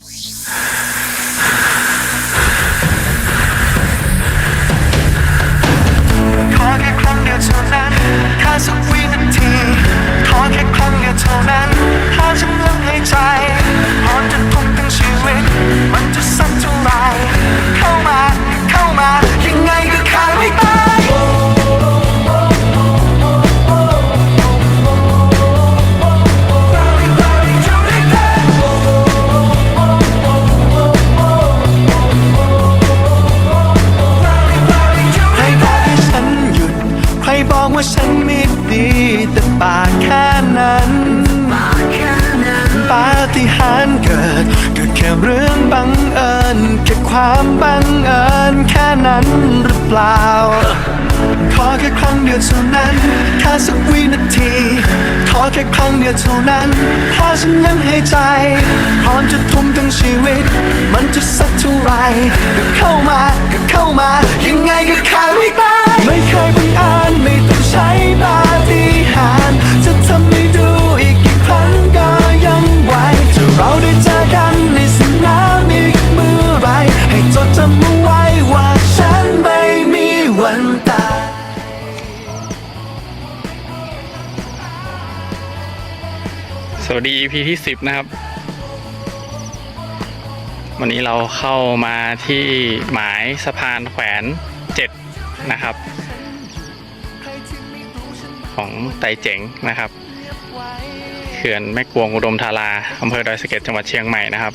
Yeah. ความบังเอิญแค่นั้นหรือเปล่า ขอแค่ครั้งเดียวเท่านั้นแค่สักวินาที ขอแค่ครั้งเดียวเท่านั้นแค่ฉันยังใหายใจ พร้อมจะทุ่มทั้งชีวิต มันจะสักเท่าไรก็เข้ามาก็เข้ามา ยังไงก็ขาดไม่ตายไม่เคยบังเอิญไม่ต้องใช้ปาฏิ วัสดี EP ที่ 10 นะครับ วันนี้เราเข้ามาที่หมายสะพานแขวน7นะครับ ของไตเจ๋งนะครับเขื่อนแม่กวงอุดมธาราอำเภอดอยสะเก็ดจังหวัดเชียงใหม่นะครับ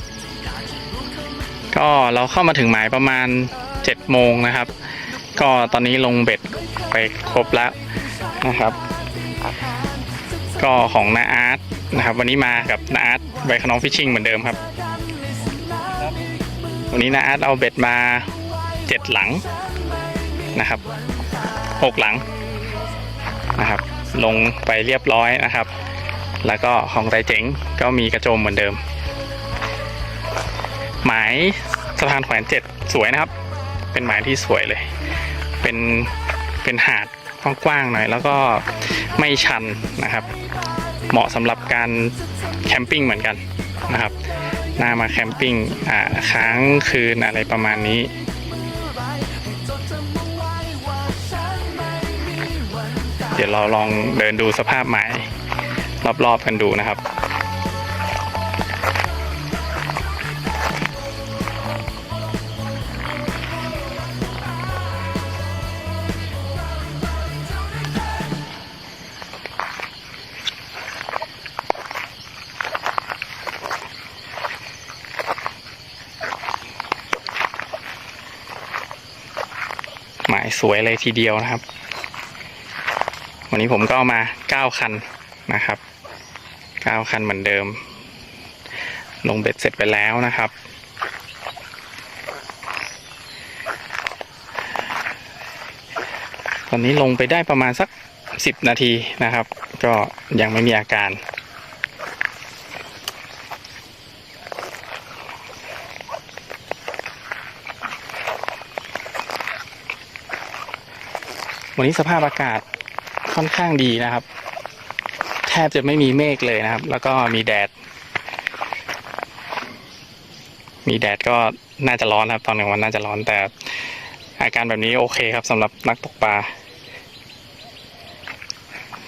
ก็เราเข้ามาถึงหมายประมาณ7โมงนะครับ ก็ตอนนี้ลงเบ็ดไปครบแล้วนะครับ ก็ของนาอาร์ต นะครับ วันนี้มากับนาอาร์ตไวคานองฟิชชิงเหมือนเดิมครับ วันนี้นาอาร์ตเอาเบ็ดมาเจ็ดหลังนะครับหกหลังนะครับ ลงไปเรียบร้อยนะครับ แล้วก็ของไตเจ๋งก็มีกระโจมเหมือนเดิม หมายสะพานแขวนเจ็ดสวยนะครับ เป็นหมายที่สวยเลย เป็นเป็นหาดกว้างๆหน่อย แล้วก็ไม่ชันนะครับ เหมาะสำหรับการแคมปิ้งเหมือนกันนะครับน่ามาแคมปิ้งอ่าค้างคืนอะไรประมาณนี้เดี๋ยวเราลองเดินดูสภาพหม่รอบๆกันดูนะครับ สวยเลยทีเดียวนะครับ วันนี้ผมก็เอามา9คันนะครับ9คันเหมือนเดิม ลงเบ็ดเสร็จไปแล้วนะครับ ตอนนี้ลงไปได้ประมาณสัก10นาทีนะครับ ก็ยังไม่มีอาการ วันนี้สภาพอากาศค่อนข้างดีนะครับ แทบจะไม่มีเมฆเลยนะครับ แล้วก็มีแดด มีแดดก็น่าจะร้อนครับ ตอนกลางวันน่าจะร้อนแต่ อาการแบบนี้โอเคครับสำหรับนักตกปลา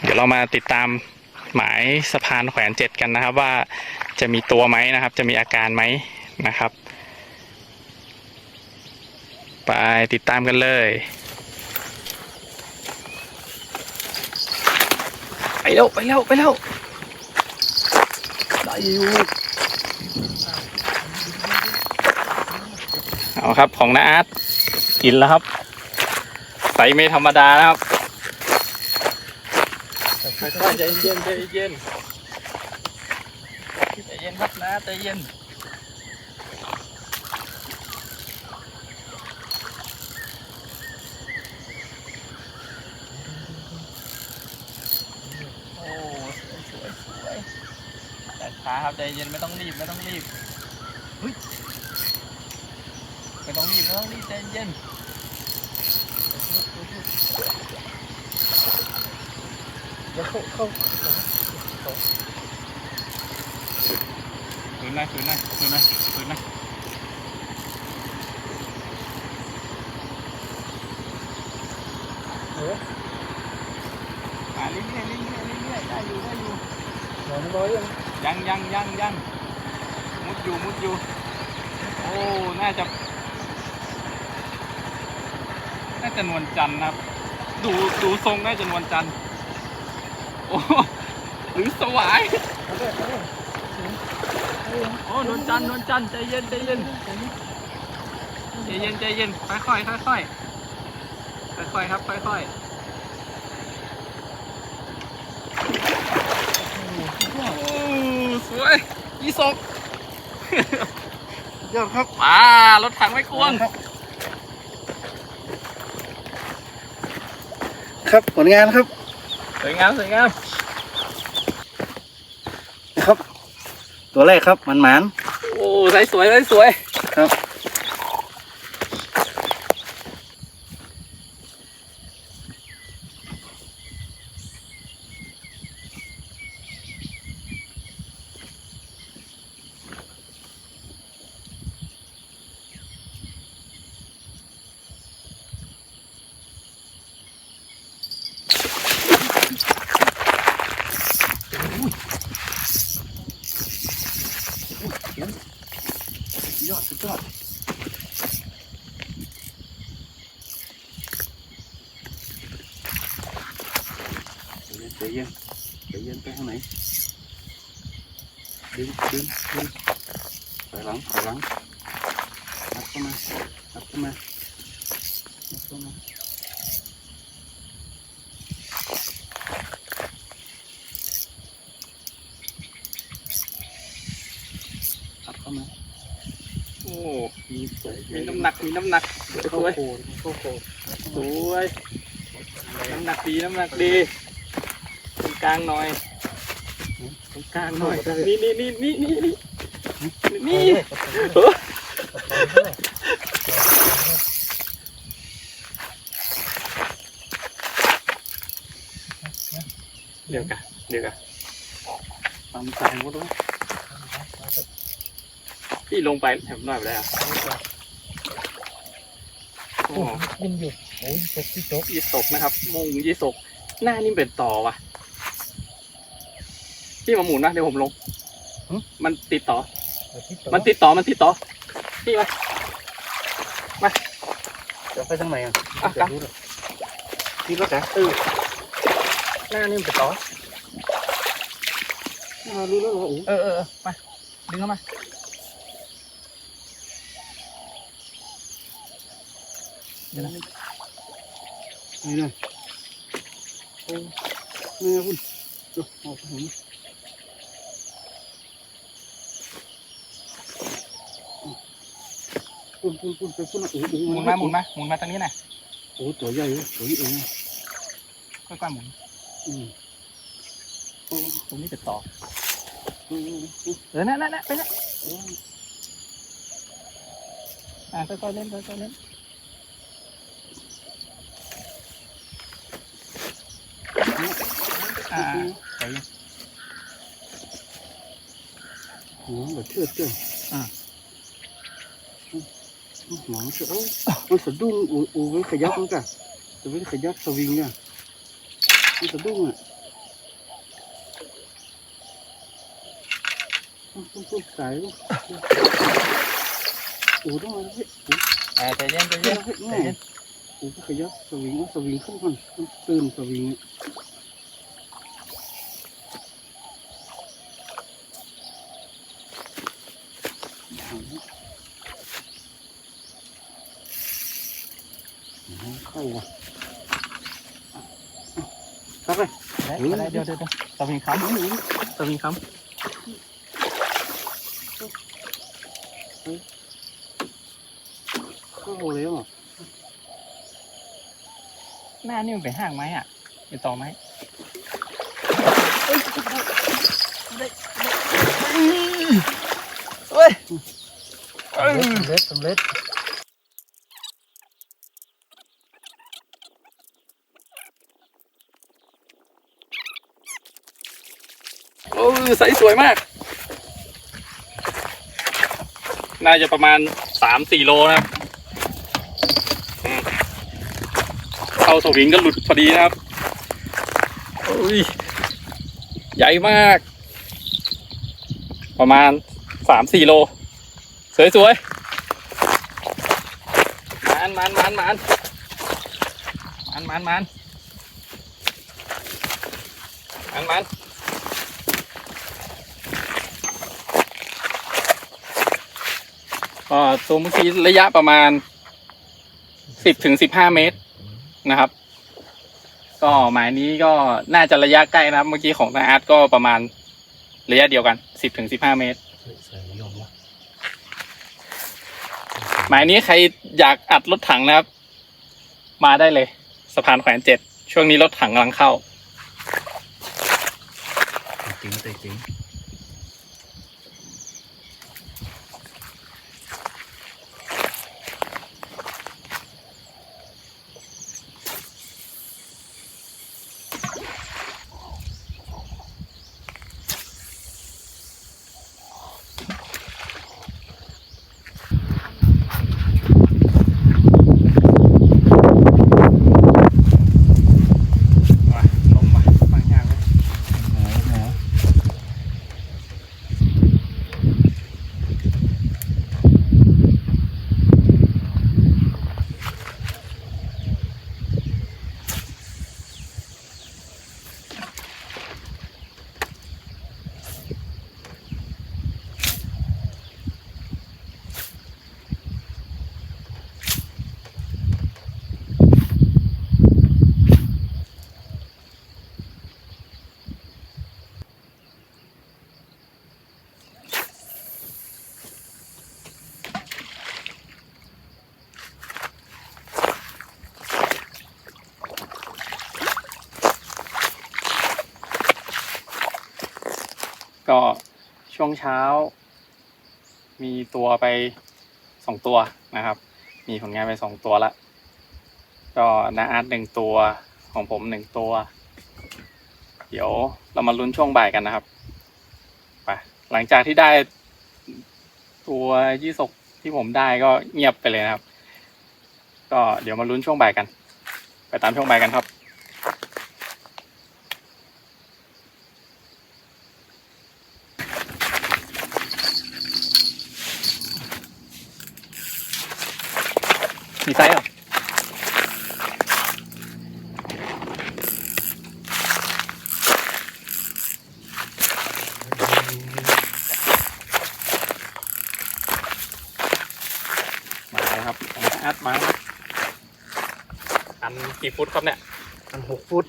เดี๋ยวเรามาติดตามหมายสะพานแขวนเจ็ดกันนะครับ ว่าจะมีตัวไหมนะครับ จะมีอาการไหมนะครับ ไปติดตามกันเลย ไปแล้วไปแล้วไปแล้วได้อยู่เอาครับของนาอาร์ตกินแล้วครับใสไม่ธรรมดานะครับใจเย็นใจเย็นใจเย็นครับนะใจเย็นโอ้สวยสวยสวยแต่ช้า ครับใจเย็นไม่ต้องรีบไม่ต้องรีบเฮ้ยไม่ต้องรีบไม่ต้องรีบใจเย็นเดี๋ยวเข้าเข้านหน่อยฝืนหน่อยฝืนหน่อยฝืนหน่อยอ่าเรื่อยๆเรื่อยๆเรื่อยๆได้อยู่ได้อยู่สองร้อยยัง ยังยังยังยังมุดอยู่มุดอยู่ โอ้ น่าจะ น่าจะนวลจันทร์นะครับ ดูดูทรงน่าจะนวลจันทร์โอ้หรือสวายโอ้นวลจันทร์นวลจันทร์ใจเย็นใจเย็นใจเย็นใจเย็นค่อยค่อยค่อยค่อยค่อยค่อยครับค่อยค่อยๆโอ้ สวยยี่สกยอดครับมารถถังไม่กวง ครับผลงานครับ สวยงามสวยงามนะครับ ตัวแรกครับมันหมานโอ้ใสสวยใสสวยครับ ยอดสุดยอดใจเย็นใจเย็นไปทางไหนดึงดึงดึงถอยหลังถอยหลังนับเข้ามานับเข้ามานับเข้ามานับ เข้ามาโอ้มีใจมีน้ำหนักมีน้ำหนักสโอ้วยโหโอ้โหสวยน้ำหนักดีน้ำหนักดีตรง กลางหน่อยตรงกลางหน่อย นี่นี่นี่นี่นี่นี่นี่เออเดี๋ยวกันเดี๋ยวกันตามใจหมดเลยพี่ลงไปแถมหน่อยไปได้อะโอ้ยินอยู่โอ้ยตกที่ตกยี่สกนะครับ มุงยี่สกหน้านี่เป็นต่อว่ะ พี่มาหมุนนะเดี๋ยวผมลง มันติดต่อ มันติดต่อ มันติดต่อ พี่มาจะไปทางไหนอะอะจะครับรู้เหรอที่รถอะเออหน้านี่มันเป็นต่ออ่ารู้แล้วเหรอโอ้เออเออเออมาดึงเข้ามานี่เลยโอ้นี่นะคุณดูออกไปเห็น ปุ่นปุ่นปุ่นไปปุ่นโอ้โหหมุนมาหมุนมาหมุนมาตรงนี้หน่อยโอ้ตัวใหญ่เลยตัวนี้เองค่อยๆหมุนอืมตรงนี้เป็นต่อเออนั่นนั่นนั่นไปนะอ่าค่อยๆเล่นค่อยๆเล่นอ่าใจเย็นโหแบบเชื่อเชื่ออ่า หมองเชื่อโอ้มันสะดุ้งโอ้โอ้มันขยับมันกะแต่ไม่ได้ขยับสวิงเนี่ยมันสะดุ้งอะปุ๊บปุ๊บปุ๊บสายปุ๊บโอ้ต้องมาเฮ้ยโอ้อ่าใจเย็นใจเฮ้เย็ยนเฮ้ยใจแม่เย็นโอ้ก็ขยับสวิงเอาสวิงขึ้นก่อนมันตื่นสวิงเข้าว่ะครับไปได้ได้เดี๋ยวเดี๋ยวเดี๋ยวสวิงค้ำสวิงค้เข้าแล้วอะำหน้านี่มันเป็นห้างไหมอะเป็นต่อไหมเฮ้ยสำเร็จสำเร็จ อ้ใสสวยมาก น่าจะประมาณสามสี่โลนะครับอืมเข้าสวิงก็หลุดพอดีนะครับอใหญ่มาก ประมาณสามสี่โล สวยๆมันมันมันมันมันมันมันมันมัน ก็ตัวเมื่อกี้ระยะประมาณสิบถึงสิบห้าเมตรนะครับ ก็หมายนี้ก็น่าจะระยะใกล้นะครับ เมื่อกี้ของนาอาร์ตก็ประมาณระยะเดียวกันสิบถึงสิบห้าเมตร หมายนี้ใครอยากอัดรถถังนะครับ มาได้เลยสะพานแขวนเจ็ดช่วงนี้รถถังกำลังเข้า จริงแต่จริง ช่วงเช้า มีตัวไปสองตัวนะครับ มีผลงานไปสองตัวละ ก็นาอาร์ตหนึ่งตัวของผมหนึ่งตัว เดี๋ยวเรามาลุ้นช่วงบ่ายกันนะครับไปหลังจากที่ได้ตัวยี่สกที่ผมได้ก็เงียบไปเลยนะครับ ก็เดี๋ยวมาลุ้นช่วงบ่ายกัน ไปตามช่วงบ่ายกันครับ มีไซส์เหรอ มาเลยครับของอาร์ตมาแล้วอันกี่ฟุตครับเนี่ย อันหก ฟุต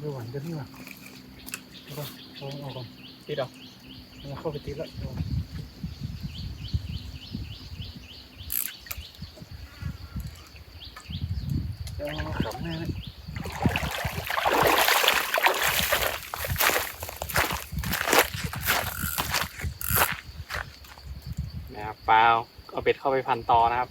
ไม่หวานกันนี่หว่าเอาก่อนเอาเอาก่อนพี่ดอกเอาเข้าไปตีแล้วเอาเอาขำแน่เลย นะครับเปล่า เป็ดเข้าไปพันตอนะครับ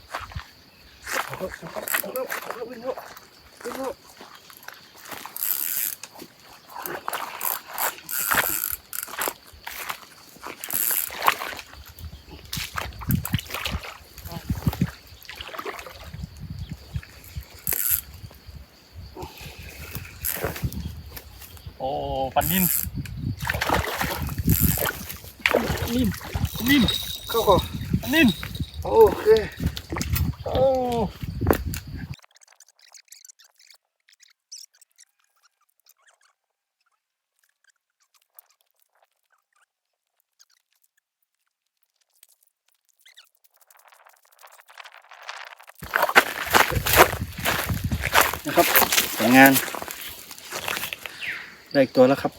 โอ้ปันนิ่มนิ่มนิ่ม อีกตัวแล้วครับ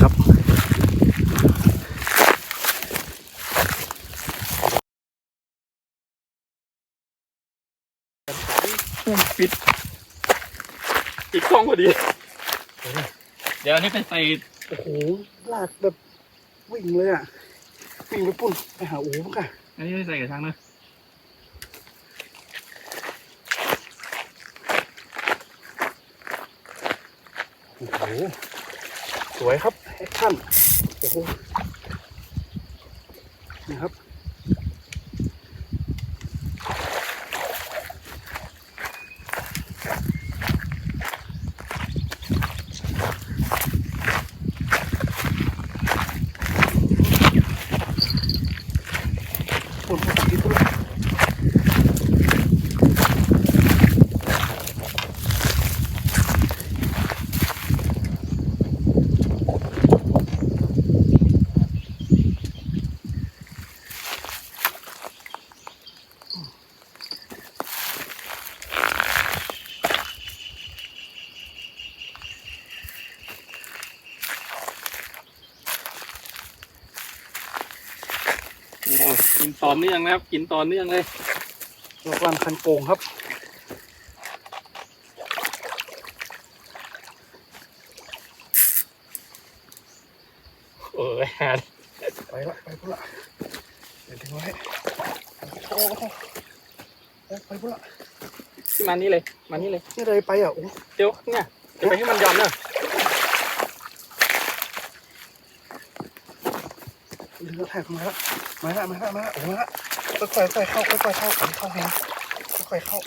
ครับ ปิด ปิดช่องพอดี เดี๋ยวนี้เป็นไฟ โอ้โหลากแบบวิ่งเลยอะ วิ่งไปปุ่นไปหาอู๋ค่ะอันนี้ไปใส่กับช้างนะโอ้โหสวยครับแอคชั่นโอ้โหนี่ครับ ปุ่นปุ่นปุ่นปุ่น โอ้กินต่อ เนื่องนะครับ กินต่อเนื่องเลยดอกลานคันโกงครับเออหาดิไปละไปพุ่นละเดี๋ยวทิ้งไว้โอ้โหไปไปพุ่นละที่มานี่เลย มานี่เลยนี่เลยไปอะโอ้เดี๋ยวเนี่ยจะไปให้มันยอมเนอะ เรือ แทกมาละมาละมาละมาละโอ้มาละค่อยๆค่อยๆเข้าค่อยๆเข้าอันเข้าแหงค่อยๆเข้า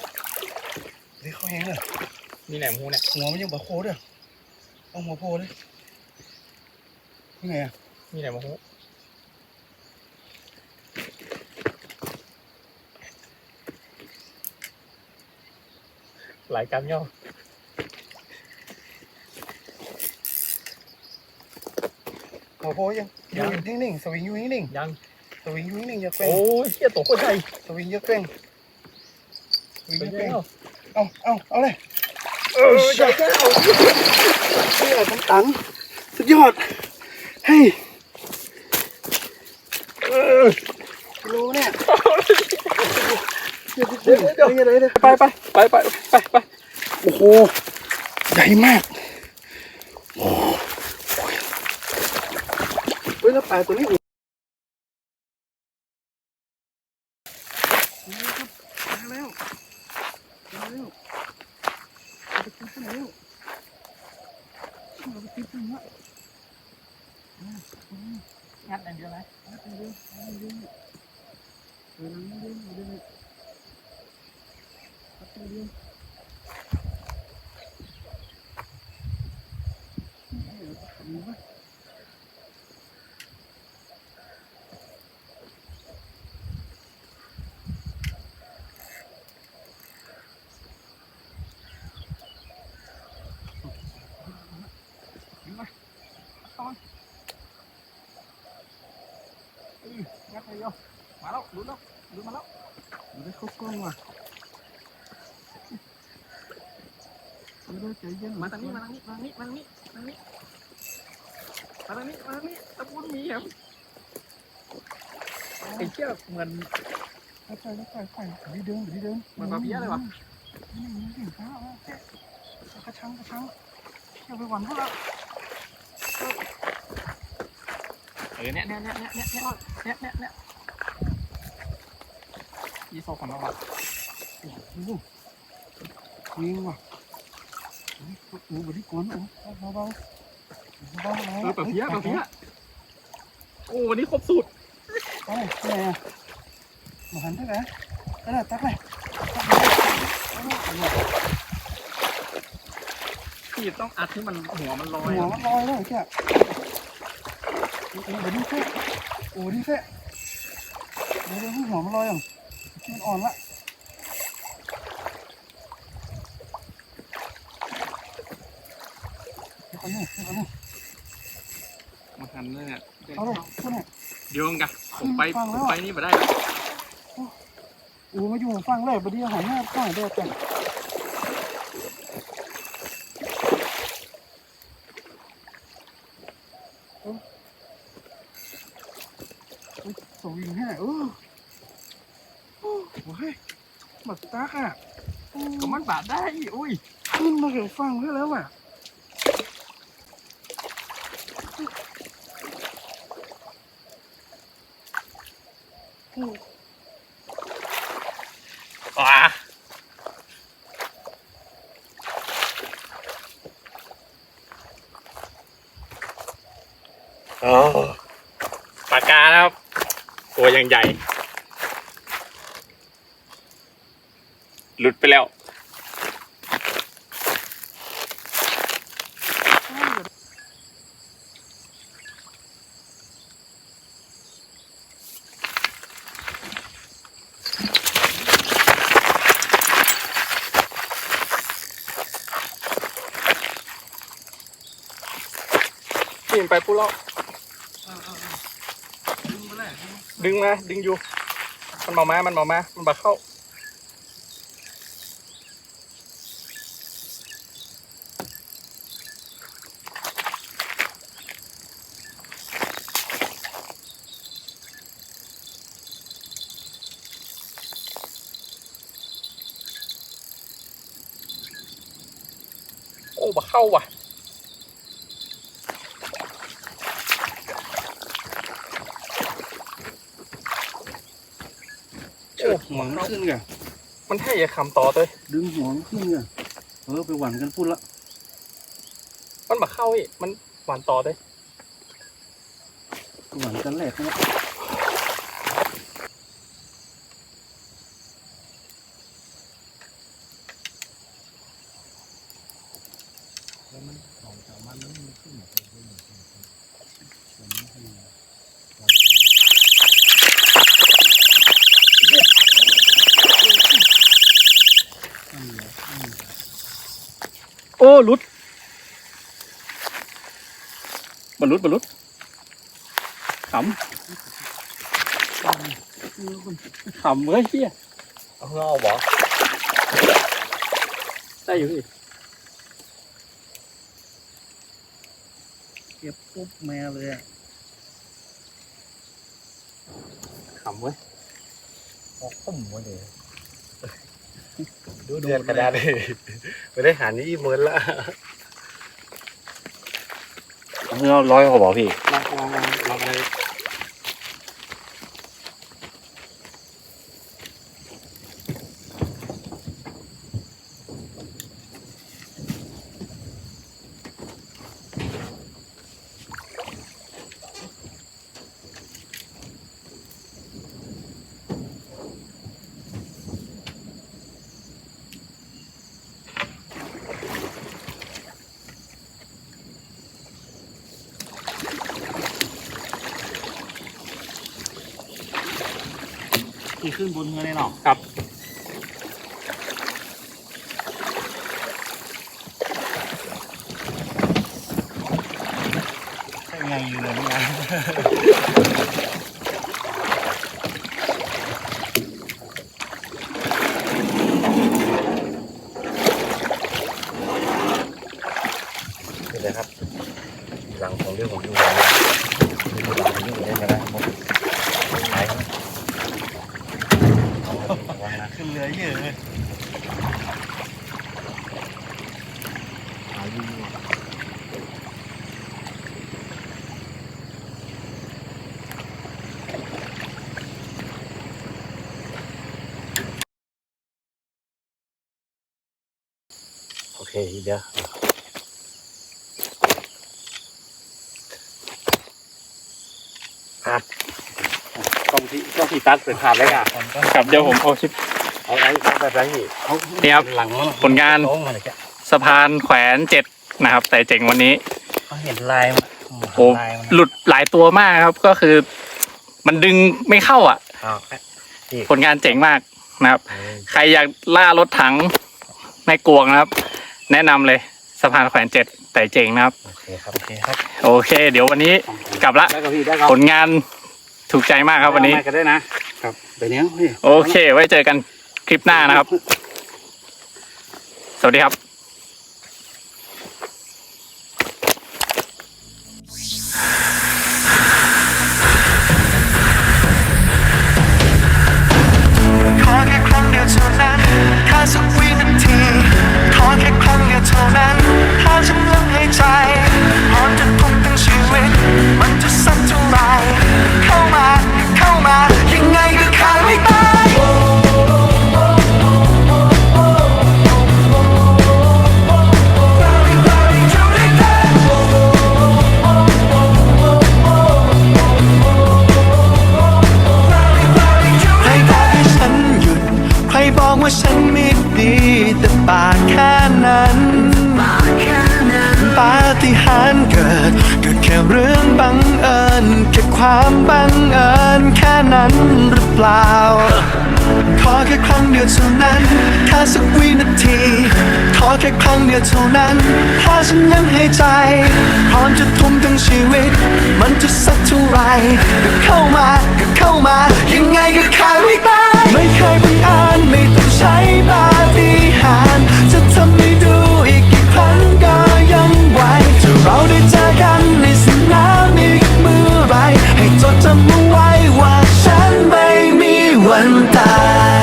เดี๋ยวเข้าแหงเลยมีแหนมหูเนี่ยหัวมันยังบะโคเด้อเอาหัวโพเลยนี่ไงอะมีแหนมหูหลายการย่อ หัวโพยังอยู่นิ่งๆสวิงอยู่นิ่งยังๆสวิงอยู่นิ่งๆอย่าเกร่งโอ้ยเชี่ยตกคนไทยสวิงอย่าเกร่งสวิงไปอย่าเกแล้ร่งวเอาเอาเอาเลยเออใช่แก้วนี่แหละทั้งตันสุดยอดเฮ้ยเออกิโลเนี่ยเดี๋ยวเดี๋ยวเดี๋ยวเดี๋ยวเดี๋ยวไปไปไปไปไปไปโอ้โหใหญ่มาก পার করে ไปเดียวมาแล้วลุ้นแล้วลุ้นมาแล้วมันได้เข้ากล้องว่ะมันได้ใจเย็นมาทางนี้มาทางนี้มาทางนี้มาทางนี้มาทางนี้มาทางนี้มาทางนี้ตะปูนมีครับไอ้เชี่ยเหมือนค่อยๆค่อยๆค่อยๆดีเดินดีเดินเหมือนปลาเพี้ยเลยวะนี่มันถึงข้าวแค่กระชังกระชังเที่ยวไปหวันพวกเรา เออเนี่ยเนี่ยเนี่ยเนี่ยเนี่ยเนี่ยเนี่ยเนี่ยยี่โซ่ของเราอะโอ้โหยิงว่ะโอ้โหโอ้โหบดีกวนโอ้เบาๆเบาๆเบาๆเออปลาเพี้ยปลาเพี้ยโอ้วันนี้ครบสูตรไปที่ไหนอะมาหันที่ไหนนั่นแหละตักเลยพี่ต้องอัดให้มันหัวมันลอยหัวมันลอยเลยแค่ โอ้โหดีเฟ้โอ้ดีเฟ้เดี๋ยวเดี๋ยวหัวมันลอยอะมันอ่อนละเดี๋ยวก่อนนี่เดี๋ยวก่อนนี่มาหันเลยเนี่ยเอาเลยพูดหน่อยเดี๋ยวกันผมไปฟังแล้วไปอะนี่มาได้ โอ้มาอยู่ฟังเลยบดีหันหน้าฟังเด็ดจังส สตาก่ะก็มันบาดได้ อุ้ยขึ้นมาเถึงฟังเพื่อแล้วอะว้าโอ้อปากกาแล้ว ตัวยังใหญ่ หลุดไปแล้ว ปีนไปปุ๊บแล้วดึงมา ดึงอยู่ มันมามา มันมามา มันบาเข้า โอ้บาเข้าว่ะ เชิด หัวมันขึ้นไงมันให้ยาคำต่อเต้ยดึงหัวมันขึ้นไงเออไปหวั่นกันพูดละมันมาเข้าอีกมันหวานต่อเต้ยหวั่นกันแหลกนะ โอ้หลุดบรร ลุดบรรลุดขำขำเฮ้ยเฮียเอาเงาบ่ได้อยู่พี่เก็บปุ๊บแม่เลยอะขำเว้ยออกปุ่มวะเดี๋ยวดูเดือดกระดาษเลยไม่ได้หานี่เหมือนละ เงาร้อยเขาบอกพี่ ลองลองลองลองเลย ที่ขึ้นบนเงินเลยเนาะครับ ใช่ไงอยู่เลยนี่นะนี่เลยครับ หลังของเรื่องผมอยู่หลังนี่หลังของเรื่องผมเล่นกันได้หมดหายครับเอาระวังนะขึ้นเรือเยอะเลยหายดี โอ เคเดี๋ยวครับกล้องที่กล้องที่ตัดเป็นภาพเลยอะครับเดี๋ยวผมเอาชิปเอาไอ้เอาแบบไรพี่เอานี่ครับหลังมันผลงานโค้งมาเลยแกสะพานแขวนเจ็ดนะครับ แต่เจ๋งวันนี้เขาเห็นลายมันโอ้ลายมันหลุดหลายตัวมากครับก็คือ มันดึงไม่เข้าอะเอาพี่ผลงานเจ๋งมากนะครับเออใครอยากล่ารถถังแม่กวงนะครับ แนะนำเลยสะพานแขวนเจ็ดแต่เจ๋งนะครับ โอเคครับ โอเคครับโอเค เดี๋ยววันนี้กลับละ ได้ครับพี่ได้ครับผลงานถูกใจมากครับวันนี้ เอาไม้ก็ได้นะครับไปเนี้ยพี่โอเค ไว้เจอกันคลิปหน้านะครับ สวัสดีครับ ขอแค่ครั้งเดียวเท่านั้นแค่สักวิ man. ดก็แค่เรื่องบังเอิญแค่ความบังเอิญแค่นั้นหรือเปล่า ขอแค่ครั้งเดียวเท่านั้นแค่สักวินาที ขอแค่ครั้งเดียวเท่านั้นถ้าฉันยังให้ใจ พร้อมจะทุ่มทั้งชีวิต มันจะสักเท่าไรก็เข้ามาก็เข้ามา ยังไงก็ขาดไม่ได้ไม่เคยบังเอิญไม่ต้องใช้บาฏิหาร aguantar.